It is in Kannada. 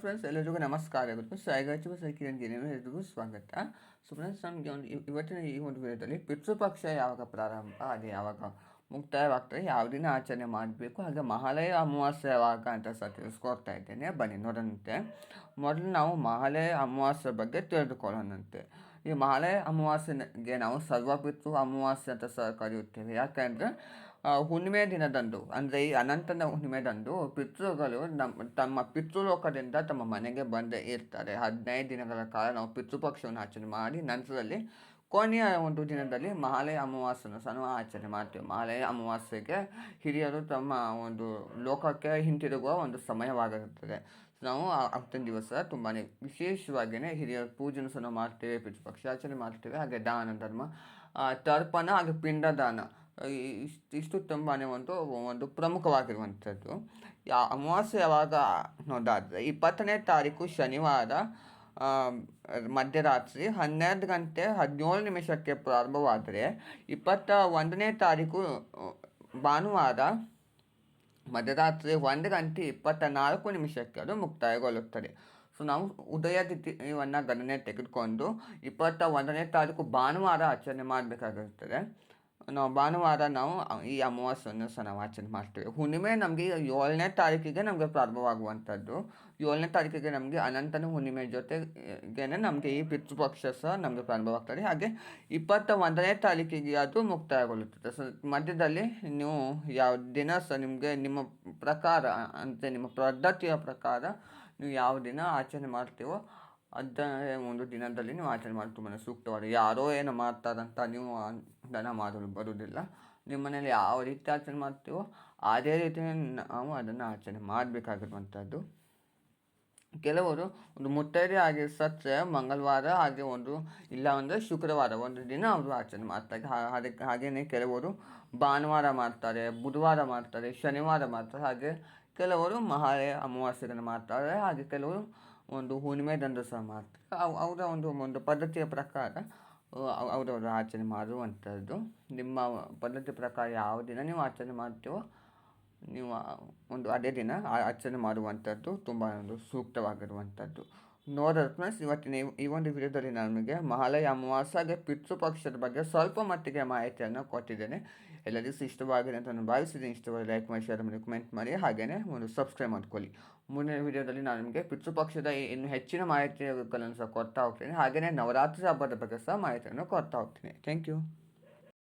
ಫ್ರೆಂಡ್ಸ್ ಎಲ್ಲರಿಗೂ ನಮಸ್ಕಾರಗಳು ಸಾಯಿಗಾಚು ಸೈಕಿರಂಗೆ ಎಲ್ಲರಿಗೂ ಸ್ವಾಗತ. ಸೊ ಫ್ರೆಂಡ್ಸ್ ನಮಗೆ ಒಂದು ಇವತ್ತಿನ ಈ ಒಂದು ವಿಡಿಯೋದಲ್ಲಿ ಪಿತೃಪಕ್ಷ ಯಾವಾಗ ಪ್ರಾರಂಭ, ಅದು ಯಾವಾಗ ಮುಕ್ತಾಯವಾಗ್ತದೆ ಯಾವ ದಿನ ಆಚರಣೆ ಮಾಡಬೇಕು, ಹಾಗೆ ಮಹಾಲಯ ಅಮಾವಾಸ್ಯೆ ಯಾವಾಗ ಅಂತ ಸಹ ತಿಳಿಸ್ಕೊಡ್ತಾ ಇದ್ದೇನೆ. ಬನ್ನಿ, ನೋಡೋಣಂತೆ. ಮೊದಲು ನಾವು ಮಹಾಲಯ ಅಮಾವಾಸ್ಯ ಬಗ್ಗೆ ತಿಳಿದುಕೊಳ್ಳೋಣಂತೆ. ಈ ಮಹಾಲಯ ಅಮಾವಾಸ್ಯೆಗೆ ನಾವು ಸರ್ವಪಿತೃ ಅಮಾವಾಸ್ಯೆ ಅಂತ ಸಹ ಕರೆಯುತ್ತೇವೆ. ಯಾಕೆಂದರೆ ಹುಣ್ಣಿಮೆ ದಿನದಂದು, ಅಂದರೆ ಈ ಅನಂತನ ಹುಣ್ಣಿಮೆದಂದು ಪಿತೃಗಳು ನಮ್ಮ ತಮ್ಮ ಪಿತೃಲೋಕದಿಂದ ತಮ್ಮ ಮನೆಗೆ ಬಂದೇ ಇರ್ತಾರೆ. ಹದಿನೈದು ದಿನಗಳ ಕಾಲ ನಾವು ಪಿತೃಪಕ್ಷವನ್ನು ಆಚರಣೆ ಮಾಡಿ, ನಂತರದಲ್ಲಿ ಕೊನೆಯ ಒಂದು ದಿನದಲ್ಲಿ ಮಹಾಲಯ ಅಮಾವಾಸ್ಯೆಯನ್ನು ಸಹ ಆಚರಣೆ ಮಾಡ್ತೇವೆ. ಮಹಾಲಯ ಅಮಾವಾಸ್ಯೆಗೆ ಹಿರಿಯರು ತಮ್ಮ ಒಂದು ಲೋಕಕ್ಕೆ ಹಿಂತಿರುಗುವ ಒಂದು ಸಮಯವಾಗಿರುತ್ತದೆ ನಾವು ಆ- ದಿವಸ ತುಂಬಾ ವಿಶೇಷವಾಗಿಯೇ ಹಿರಿಯರ ಪೂಜೆನ ಸಹ ಮಾಡ್ತೇವೆ, ಪಿತೃಪಕ್ಷ ಆಚರಣೆ ಮಾಡ್ತೇವೆ, ಹಾಗೆ ದಾನ, ಧರ್ಮ ತರ್ಪಣ ಹಾಗೆ ಪಿಂಡದಾನ. ಇಷ್ಟು ಇಷ್ಟು ತುಂಬಾ ಒಂದು ಒಂದು ಪ್ರಮುಖವಾಗಿರುವಂಥದ್ದು. ಯಾ, ಅಮಾವಾಸ್ಯೆ ಯಾವಾಗ ನೋಡಾದರೆ ಇಪ್ಪತ್ತನೇ ತಾರೀಕು ಶನಿವಾರ. ಮಧ್ಯರಾತ್ರಿ ಹನ್ನೆರಡು ಗಂಟೆ ಹದಿನೇಳು ನಿಮಿಷಕ್ಕೆ ಪ್ರಾರಂಭವಾದರೆ ಇಪ್ಪತ್ತ ಒಂದನೇ ತಾರೀಕು ಭಾನುವಾರ ಮಧ್ಯರಾತ್ರಿ ಒಂದು ಗಂಟೆ ಇಪ್ಪತ್ತ ನಾಲ್ಕು ನಿಮಿಷಕ್ಕೆ ಅದು ಮುಕ್ತಾಯಗೊಳ್ಳುತ್ತದೆ. ಸೊ, ನಾವು ಉದಯ ತಿಥಿಯನ್ನು ಗಣನೆ ತೆಗೆದುಕೊಂಡು ಇಪ್ಪತ್ತ ಒಂದನೇ ತಾರೀಕು ಭಾನುವಾರ ಆಚರಣೆ ಮಾಡಬೇಕಾಗಿರ್ತದೆ ನಾವು ಭಾನುವಾರ ನಾವು ಈ ಅಮಾವಾಸ್ಯೆಯನ್ನು ಸಹ ನಾವು ಆಚರಣೆ ಮಾಡ್ತೇವೆ. ಹುಣ್ಣಿಮೆ ನಮಗೆ ಏಳನೇ ತಾರೀಕಿಗೆ ನಮಗೆ ಪ್ರಾರಂಭವಾಗುವಂಥದ್ದು. ಏಳನೇ ತಾರೀಕಿಗೆ ನಮಗೆ ಅನಂತನ ಹುಣ್ಣಿಮೆ ಜೊತೆಗೇನೆ ನಮಗೆ ಈ ಪಿತೃಪಕ್ಷ ಸಹ ನಮಗೆ ಪ್ರಾರಂಭವಾಗ್ತದೆ. ಹಾಗೆ ಇಪ್ಪತ್ತ ಒಂದನೇ ತಾರೀಕಿಗೆ ಅದು ಮುಕ್ತಾಯಗೊಳ್ಳುತ್ತದೆ. ಸೊ ಮಧ್ಯದಲ್ಲಿ ನೀವು ಯಾವ ದಿನ ಸಹ ನಿಮಗೆ ನಿಮ್ಮ ಪ್ರಕಾರ, ಅಂದರೆ ನಿಮ್ಮ ಪದ್ಧತಿಯ ಪ್ರಕಾರ ನೀವು ಯಾವ ದಿನ ಆಚರಣೆ ಮಾಡ್ತೀವೋ ಅದ ಒಂದು ದಿನದಲ್ಲಿ ನೀವು ಆಚರಣೆ ಮಾಡಿ ತುಂಬಾ ಸೂಕ್ತವಾದ ಯಾರೋ ಏನು ಮಾಡ್ತಾರಂತ ನೀವು ದನ ಮಾಡಲು ಬರುವುದಿಲ್ಲ. ನಿಮ್ಮ ಮನೆಯಲ್ಲಿ ಯಾವ ರೀತಿ ಆಚರಣೆ ಮಾಡ್ತೀವೋ ಅದೇ ರೀತಿ ನಾವು ಅದನ್ನು ಆಚರಣೆ ಮಾಡಬೇಕಾಗಿರುವಂಥದ್ದು ಕೆಲವರು ಒಂದು ಮುತ್ತೈದೆ ಆಗಿ ಸತ್ಯ ಮಂಗಳವಾರ ಹಾಗೆ ಒಂದು ಇಲ್ಲ ಅಂದರೆ ಶುಕ್ರವಾರ ಒಂದು ದಿನ ಅವರು ಆಚರಣೆ ಮಾಡ್ತಾರೆ. ಅದಕ್ಕೆ ಹಾಗೆಯೇ ಕೆಲವರು ಭಾನುವಾರ ಮಾಡ್ತಾರೆ, ಬುಧವಾರ ಮಾಡ್ತಾರೆ, ಶನಿವಾರ ಮಾಡ್ತಾರೆ. ಹಾಗೆ ಕೆಲವರು ಮಹಾಲಯ ಅಮಾವಾಸ್ಯೆಯನ್ನು ಮಾಡ್ತಾರೆ. ಹಾಗೆ ಕೆಲವರು ಒಂದು ಹುಣ್ಣಿಮೆದಂದು ಸಹ ಮಾಡ್ತಾರೆ ಅವು, ಅವರ ಒಂದು ಒಂದು ಪದ್ಧತಿಯ ಪ್ರಕಾರ ಅವರವರು ಆಚರಣೆ ಮಾಡುವಂಥದ್ದು. ನಿಮ್ಮ ಪದ್ಧತಿ ಪ್ರಕಾರ ಯಾವ ದಿನ ನೀವು ಆಚರಣೆ ಮಾಡ್ತೀವೋ, ನೀವು ಒಂದು ಅದೇ ದಿನ ಆಚರಣೆ ಮಾಡುವಂಥದ್ದು. ತುಂಬ ಒಂದು ಸೂಕ್ತವಾಗಿರುವಂಥದ್ದು. ನೋಡೋದು ಇವತ್ತಿನ ಈ- ಒಂದು ವಿಡಿಯೋದಲ್ಲಿ ನಮಗೆ ಮಹಾಲಯ ಅಮಾವಾಸ್ಯೆ ಹಾಗೆ ಪಿತೃಪಕ್ಷದ ಬಗ್ಗೆ ಸ್ವಲ್ಪ ಮಟ್ಟಿಗೆ ಮಾಹಿತಿಯನ್ನು ಕೊಟ್ಟಿದ್ದೇನೆ. ಎಲ್ಲರಿಗೂ ಇಷ್ಟವಾಗಿದೆ ಅಂತ ನಾನು ಭಾವಿಸಿದ್ದೀನಿ ಇಷ್ಟವಾದ ಲೈಕ್ ಮಾಡಿ ಶೇರ್ ಮಾಡಿ ಕಮೆಂಟ್ ಮಾಡಿ ಹಾಗೆಯೇ ಒಂದು ಸಬ್ಸ್ಕ್ರೈಬ್ ಮಾಡ್ಕೊಳ್ಳಿ. ಮುಂದಿನ ವಿಡಿಯೋದಲ್ಲಿ ನಾನು ನಿಮಗೆ ಪಿತೃಪಕ್ಷದ ಇನ್ನು ಹೆಚ್ಚಿನ ಮಾಹಿತಿಗಳನ್ನು ಸಹ ಕೊಡ್ತಾ ಹೋಗ್ತೀನಿ. ಹಾಗೆಯೇ ನವರಾತ್ರಿ ಹಬ್ಬದ ಬಗ್ಗೆ ಸಹ ಮಾಹಿತಿಯನ್ನು ಕೊಡ್ತಾ ಹೋಗ್ತೀನಿ. Thank you